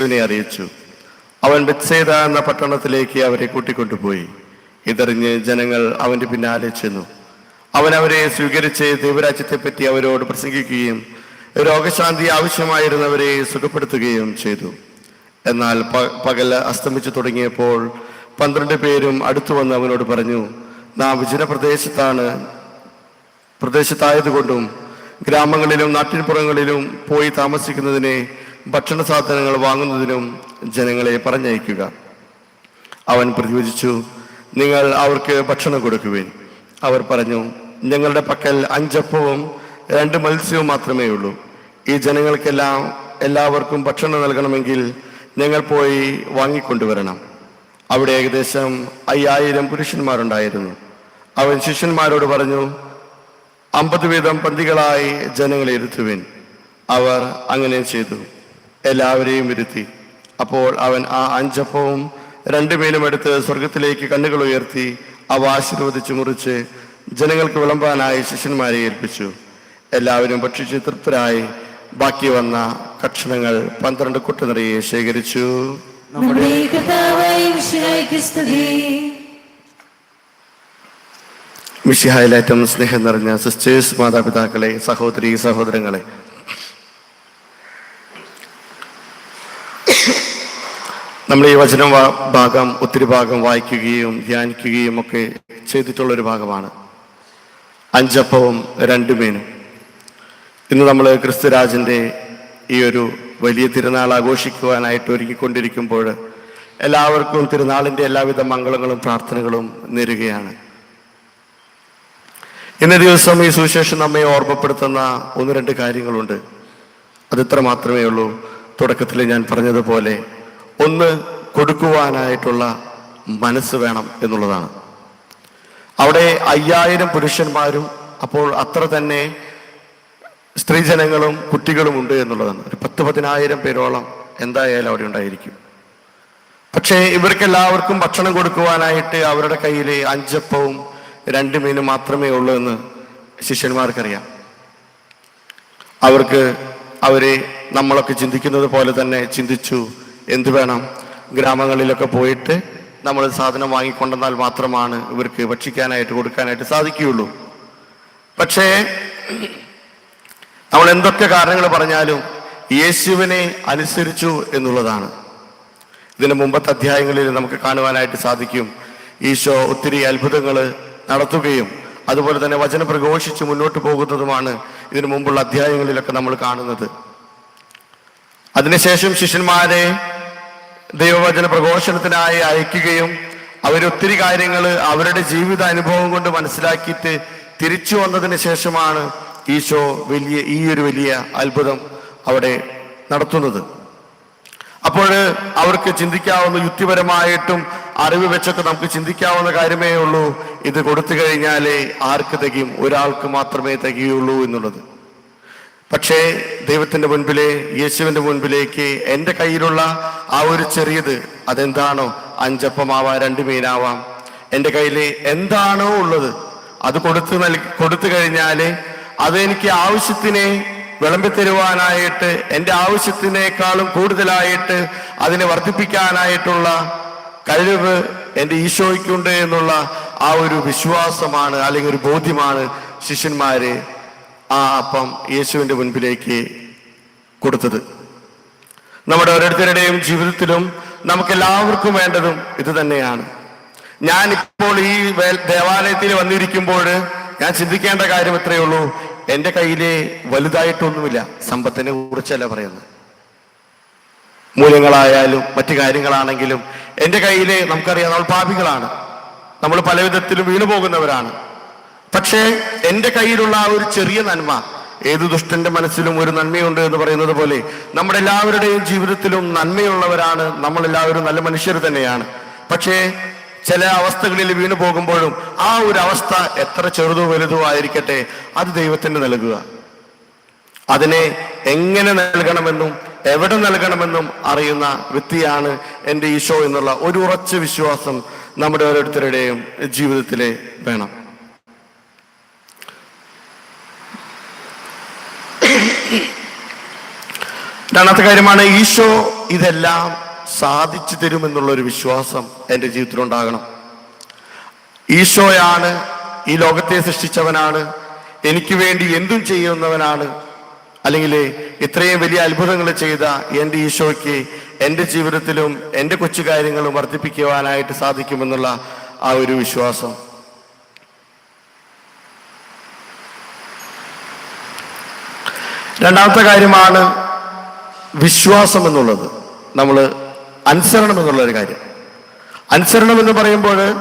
യേശുവിനെ അറിയിച്ചു. അവൻ ബെത്സേദ എന്ന പട്ടണത്തിലേക്ക് അവരെ കൂട്ടിക്കൊണ്ടുപോയി. ഇതറിഞ്ഞ് ജനങ്ങൾ അവന്റെ പിന്നാലെ ചെന്നു. അവൻ അവരെ സ്വീകരിച്ച് ദൈവരാജ്യത്തെപ്പറ്റി അവരോട് പ്രസംഗിക്കുകയും രോഗശാന്തി ആവശ്യമായിരുന്നവരെ സുഖപ്പെടുത്തുകയും ചെയ്തു. എന്നാൽ പകൽ അസ്തമിച്ചു തുടങ്ങിയപ്പോൾ പന്ത്രണ്ട് പേരും അടുത്തു വന്ന് അവനോട് പറഞ്ഞു നാം വിജന പ്രദേശത്താണ് പ്രദേശത്തായതുകൊണ്ടും ഗ്രാമങ്ങളിലും നാട്ടിൻപുറങ്ങളിലും പോയി താമസിക്കുന്നതിനെ ഭക്ഷണ സാധനങ്ങൾ വാങ്ങുന്നതിനും ജനങ്ങളെ പറഞ്ഞയക്കുക. അവൻ പ്രതിവചിച്ചു നിങ്ങൾ അവർക്ക് ഭക്ഷണം കൊടുക്കുവിൻ. അവർ പറഞ്ഞു ഞങ്ങളുടെ പക്കൽ അഞ്ചപ്പവും രണ്ട് മത്സ്യവും മാത്രമേ ഉള്ളൂ. ഈ ജനങ്ങൾക്കെല്ലാം എല്ലാവർക്കും ഭക്ഷണം നൽകണമെങ്കിൽ ഞങ്ങൾ പോയി വാങ്ങിക്കൊണ്ടുവരണം. അവിടെ ഏകദേശം അയ്യായിരം പുരുഷന്മാരുണ്ടായിരുന്നു. അവൻ ശിഷ്യന്മാരോട് പറഞ്ഞു അമ്പത് വീതം പന്തികളായി ജനങ്ങളെ ഇരുത്തുവിൻ. അവർ അങ്ങനെ ചെയ്തു. എല്ലാവരെയും വരുത്തി. അപ്പോൾ അവൻ ആ അഞ്ചപ്പവും രണ്ടു മീനും എടുത്ത് സ്വർഗത്തിലേക്ക് കണ്ണുകൾ ഉയർത്തി അവ ആശീർവദിച്ച് മുറിച്ച് ജനങ്ങൾക്ക് വിളമ്പാനായി ശിഷ്യന്മാരെ ഏൽപ്പിച്ചു. എല്ലാവരും ഭക്ഷിച്ച് തൃപ്തരായി. ബാക്കി വന്ന കക്ഷണങ്ങൾ പന്ത്രണ്ട് കുട്ട നിറയെ ശേഖരിച്ചു മിഷിഹായിലേറ്റം സ്നേഹം നിറഞ്ഞ സിസ്റ്റേഴ്സ് മാതാപിതാക്കളെ സഹോദരി സഹോദരങ്ങളെ നമ്മൾ ഈ വചന ഭാഗം ഒത്തിരി ഭാഗം വായിക്കുകയും ധ്യാനിക്കുകയും ഒക്കെ ചെയ്തിട്ടുള്ള ഒരു ഭാഗമാണ്. അഞ്ചപ്പവും രണ്ടു മീനും. ഇന്ന് നമ്മൾ ക്രിസ്തുരാജന്റെ ഈ ഒരു വലിയ തിരുനാൾ ആഘോഷിക്കുവാനായിട്ട് ഒരുങ്ങിക്കൊണ്ടിരിക്കുമ്പോൾ എല്ലാവർക്കും തിരുനാളിന്റെ എല്ലാവിധ മംഗളങ്ങളും പ്രാർത്ഥനകളും നേരുകയാണ്. ഇന്ന ദിവസം ഈ സുവിശേഷം നമ്മെ ഓർമ്മപ്പെടുത്തുന്ന ഒന്ന് രണ്ട് കാര്യങ്ങളുണ്ട്. അതിത്ര മാത്രമേ ഉള്ളൂ. തുടക്കത്തിൽ ഞാൻ പറഞ്ഞതുപോലെ ഒന്ന് കൊടുക്കുവാനായിട്ടുള്ള മനസ്സ് വേണം എന്നുള്ളതാണ്. അവിടെ അയ്യായിരം പുരുഷന്മാരും അപ്പോൾ അത്ര തന്നെ സ്ത്രീജനങ്ങളും കുട്ടികളും ഉണ്ട് എന്നുള്ളതാണ്. ഒരു പത്ത് പതിനായിരം പേരോളം എന്തായാലും അവിടെ ഉണ്ടായിരിക്കും. പക്ഷേ ഇവർക്കെല്ലാവർക്കും ഭക്ഷണം കൊടുക്കുവാനായിട്ട് അവരുടെ കയ്യിൽ അഞ്ചപ്പവും രണ്ട് മീനും മാത്രമേ ഉള്ളൂ എന്ന് ശിഷ്യന്മാർക്കറിയാം. അവർക്ക് അവരെ നമ്മളൊക്കെ ചിന്തിക്കുന്നത് പോലെ തന്നെ ചിന്തിച്ചു. എന്ത് വേണം? ഗ്രാമങ്ങളിലൊക്കെ പോയിട്ട് നമ്മൾ സാധനം വാങ്ങിക്കൊണ്ടെന്നാൽ മാത്രമാണ് ഇവർക്ക് ഭക്ഷിക്കാനായിട്ട് കൊടുക്കാനായിട്ട് സാധിക്കുകയുള്ളൂ. പക്ഷേ നമ്മൾ എന്തൊക്കെ കാരണങ്ങൾ പറഞ്ഞാലും യേശുവിനെ അനുസരിച്ചു എന്നുള്ളതാണ്. ഇതിന് മുമ്പത്തെ അധ്യായങ്ങളിൽ നമുക്ക് കാണുവാനായിട്ട് സാധിക്കും. ഈശോ ഒത്തിരി അത്ഭുതങ്ങൾ നടത്തുകയും അതുപോലെ തന്നെ വചനം പ്രഘോഷിച്ച് മുന്നോട്ട് പോകുന്നതുമാണ് ഇതിനു മുമ്പുള്ള അധ്യായങ്ങളിലൊക്കെ നമ്മൾ കാണുന്നത്. അതിനുശേഷം ശിഷ്യന്മാരെ ദൈവവചന പ്രഘോഷണത്തിനായി അയക്കുകയും അവരൊത്തിരി കാര്യങ്ങൾ അവരുടെ ജീവിത അനുഭവം കൊണ്ട് മനസ്സിലാക്കിയിട്ട് തിരിച്ചു വന്നതിന് ശേഷമാണ് ഈശോ വലിയ ഈ ഒരു വലിയ അത്ഭുതം അവിടെ നടത്തുന്നത്. അപ്പോൾ അവർക്ക് ചിന്തിക്കാവുന്ന യുക്തിപരമായിട്ടും അറിവ് വെച്ചൊക്കെ നമുക്ക് ചിന്തിക്കാവുന്ന കാര്യമേ ഉള്ളൂ. ഇത് കൊടുത്തു കഴിഞ്ഞാലേ ആർക്ക് തികയും? ഒരാൾക്ക് മാത്രമേ തികയുള്ളൂ എന്നുള്ളത്. പക്ഷേ ദൈവത്തിന്റെ മുൻപിലെ യേശുവിന്റെ മുൻപിലേക്ക് എന്റെ കയ്യിലുള്ള ആ ഒരു ചെറിയത് അതെന്താണോ? അഞ്ചപ്പമാവാം രണ്ട് മീനാവാം. എന്റെ കയ്യിൽ എന്താണോ ഉള്ളത്? അത് കൊടുത്തു നൽകി കൊടുത്തു കഴിഞ്ഞാൽ അതെനിക്ക് ആവശ്യത്തിനെ വിളമ്പിത്തരുവാനായിട്ട് എന്റെ ആവശ്യത്തിനേക്കാളും കൂടുതലായിട്ട് അതിനെ വർദ്ധിപ്പിക്കാനായിട്ടുള്ള കഴിവ് എന്റെ ഈശോയ്ക്കുണ്ട് എന്നുള്ള ആ ഒരു വിശ്വാസമാണ് അല്ലെങ്കിൽ ഒരു ബോധ്യമാണ് ശിഷ്യന്മാരെ ആ അപ്പം യേശുവിന്റെ മുൻപിലേക്ക് കൊടുത്തത്. നമ്മുടെ ഓരോരുത്തരുടെയും ജീവിതത്തിലും നമുക്ക് എല്ലാവർക്കും വേണ്ടതും ഇത് തന്നെയാണ്. ഞാൻ ഇപ്പോൾ ഈ ദേവാലയത്തിൽ വന്നിരിക്കുമ്പോൾ ഞാൻ ചിന്തിക്കേണ്ട കാര്യം ഇത്രയേ ഉള്ളൂ. എന്റെ കയ്യിലെ വലുതായിട്ടൊന്നുമില്ല. സമ്പത്തിനെ കുറിച്ചല്ല പറയുന്നത്. മൂല്യങ്ങളായാലും മറ്റു കാര്യങ്ങളാണെങ്കിലും എന്റെ കയ്യിലെ നമുക്കറിയാം നമ്മൾ പാപികളാണ്. നമ്മൾ പല വിധത്തിലും വീണു പോകുന്നവരാണ് പക്ഷേ എന്റെ കയ്യിലുള്ള ആ ഒരു ചെറിയ നന്മ ഏത് ദുഷ്ടന്റെ മനസ്സിലും ഒരു നന്മയുണ്ട് എന്ന് പറയുന്നത് പോലെ നമ്മുടെ എല്ലാവരുടെയും ജീവിതത്തിലും നന്മയുള്ളവരാണ് നമ്മൾ എല്ലാവരും നല്ല മനുഷ്യർ തന്നെയാണ്. പക്ഷേ ചില അവസ്ഥകളിൽ വീണു പോകുമ്പോഴും ആ ഒരു അവസ്ഥ എത്ര ചെറുതോ വലുതോ ആയിരിക്കട്ടെ അത് ദൈവത്തിന് നൽകുക. അതിനെ എങ്ങനെ നൽകണമെന്നും എവിടെ നൽകണമെന്നും അറിയുന്ന വ്യക്തിയാണ് എന്റെ ഈശോ എന്നുള്ള ഒരു ഉറച്ച വിശ്വാസം നമ്മുടെ ഓരോരുത്തരുടെയും ജീവിതത്തിലെ വേണം. രണ്ടാമത്തെ കാര്യമാണ് ഈശോ ഇതെല്ലാം സാധിച്ചു തരുമെന്നുള്ള ഒരു വിശ്വാസം എന്റെ ജീവിതത്തിൽ ഉണ്ടാകണം ഈശോയാണ് ഈ ലോകത്തെ സൃഷ്ടിച്ചവനാണ് എനിക്ക് വേണ്ടി എന്തും ചെയ്യുന്നവനാണ് അല്ലെങ്കിൽ ഇത്രയും വലിയ അത്ഭുതങ്ങൾ ചെയ്ത എന്റെ ഈശോയ്ക്ക് എന്റെ ജീവിതത്തിലും എന്റെ കൊച്ചു കാര്യങ്ങളും വർദ്ധിപ്പിക്കുവാനായിട്ട് സാധിക്കുമെന്നുള്ള ആ ഒരു വിശ്വാസം. രണ്ടാമത്തെ കാര്യമാണ് വിശ്വാസം എന്നുള്ളത്. നമ്മൾ അനുസരണം എന്നുള്ള ഒരു കാര്യം. അനുസരണം എന്ന് പറയുമ്പോൾ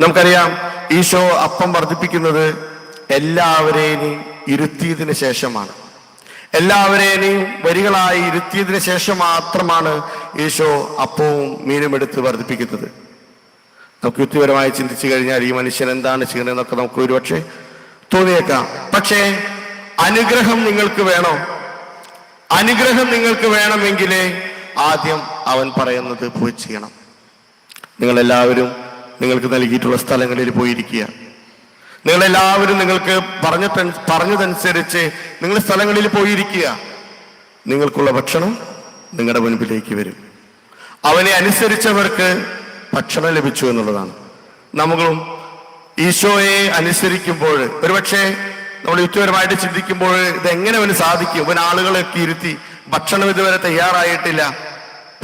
നമുക്കറിയാം ഈശോ അപ്പം വർദ്ധിപ്പിക്കുന്നത് എല്ലാവരെയും ഇരുത്തിയതിന് ശേഷമാണ്. എല്ലാവരെയും വരികളായി ഇരുത്തിയതിന് ശേഷം മാത്രമാണ് ഈശോ അപ്പവും മീനും എടുത്ത് വർദ്ധിപ്പിക്കുന്നത്. നമുക്ക് യുക്തിപരമായി ചിന്തിച്ചു കഴിഞ്ഞാൽ ഈ മനുഷ്യൻ എന്താണ് ചെയ്യുന്നതെന്നൊക്കെ നമുക്ക് ഒരുപക്ഷെ തോന്നിയേക്കാം. പക്ഷേ അനുഗ്രഹം നിങ്ങൾക്ക് വേണോ. അനുഗ്രഹം നിങ്ങൾക്ക് വേണമെങ്കിലേ ആദ്യം അവൻ പറയുന്നത് പോയി ചെയ്യണം. നിങ്ങൾ എല്ലാവരും നിങ്ങൾക്ക് നൽകിയിട്ടുള്ള സ്ഥലങ്ങളിൽ പോയിരിക്കുക. നിങ്ങളെല്ലാവരും നിങ്ങൾക്ക് പറഞ്ഞ പറഞ്ഞതനുസരിച്ച് നിങ്ങൾ സ്ഥലങ്ങളിൽ പോയിരിക്കുക. നിങ്ങൾക്കുള്ള ഭക്ഷണം നിങ്ങളുടെ മുൻപിലേക്ക് വരും. അവനെ അനുസരിച്ചവർക്ക് ഭക്ഷണം ലഭിച്ചു എന്നുള്ളതാണ്. നമ്മളും ഈശോയെ അനുസരിക്കുമ്പോൾ ഒരുപക്ഷെ നമ്മൾ യുക്തിപരമായിട്ട് ചിന്തിക്കുമ്പോൾ ഇതെങ്ങനെ അവന് സാധിക്കും? അവൻ ആളുകളൊക്കെ ഇരുത്തി ഭക്ഷണം ഇതുവരെ തയ്യാറായിട്ടില്ല.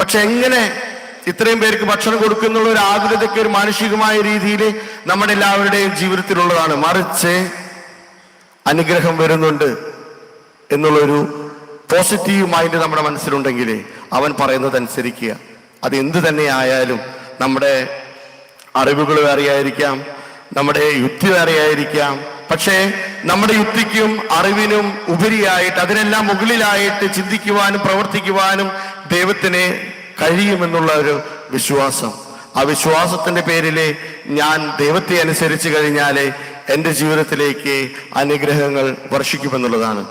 പക്ഷെ എങ്ങനെ ഇത്രയും പേർക്ക് ഭക്ഷണം കൊടുക്കുന്നുള്ള ഒരു ആകുലതയ്ക്ക് ഒരു മാനുഷികമായ രീതിയിൽ നമ്മുടെ എല്ലാവരുടെയും ജീവിതത്തിലുള്ളതാണ്. മറിച്ച് അനുഗ്രഹം വരുന്നുണ്ട് എന്നുള്ളൊരു പോസിറ്റീവ് മൈൻഡ് നമ്മുടെ മനസ്സിലുണ്ടെങ്കിൽ അവൻ പറയുന്നത് അനുസരിക്കുക. അത് എന്ത് തന്നെ ആയാലും നമ്മുടെ അറിവുകൾ വേറെയായിരിക്കാം നമ്മുടെ യുക്തി വേറെയായിരിക്കാം. പക്ഷേ നമ്മുടെ യുക്തിക്കും അറിവിനും ഉപരിയായിട്ട് അതിനെല്ലാം മുകളിലായിട്ട് ചിന്തിക്കുവാനും പ്രവർത്തിക്കുവാനും ദൈവത്തിന് കഴിയുമെന്നുള്ള ഒരു വിശ്വാസം. ആ വിശ്വാസത്തിന്റെ പേരിൽ ഞാൻ ദൈവത്തെ അനുസരിച്ച് കഴിഞ്ഞാൽ എന്റെ ജീവിതത്തിലേക്ക് അനുഗ്രഹങ്ങൾ വർഷിക്കുമെന്നുള്ളതാണ്.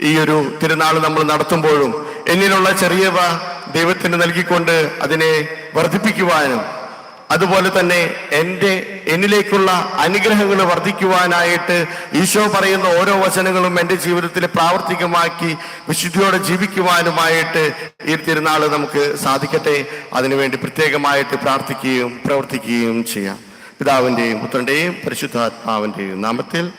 ഈ ഒരു തിരുനാൾ നമ്മൾ നടത്തുമ്പോഴും എന്നിലുള്ള ചെറിയവ ദൈവത്തിന് നൽകിക്കൊണ്ട് അതിനെ വർദ്ധിപ്പിക്കുവാനും അതുപോലെ തന്നെ എന്റെ എന്നിലേക്കുള്ള അനുഗ്രഹങ്ങൾ വർദ്ധിക്കുവാനായിട്ട് ഈശോ പറയുന്ന ഓരോ വചനങ്ങളും എന്റെ ജീവിതത്തിൽ പ്രാവർത്തികമാക്കി വിശുദ്ധിയോടെ ജീവിക്കുവാനുമായിട്ട് ഈ തിരുനാൾ നമുക്ക് സാധിക്കട്ടെ. അതിനുവേണ്ടി പ്രത്യേകമായിട്ട് പ്രാർത്ഥിക്കുകയും പ്രവർത്തിക്കുകയും ചെയ്യാം. പിതാവിന്റെയും പുത്രന്റെയും പരിശുദ്ധാത്മാവിന്റെയും നാമത്തിൽ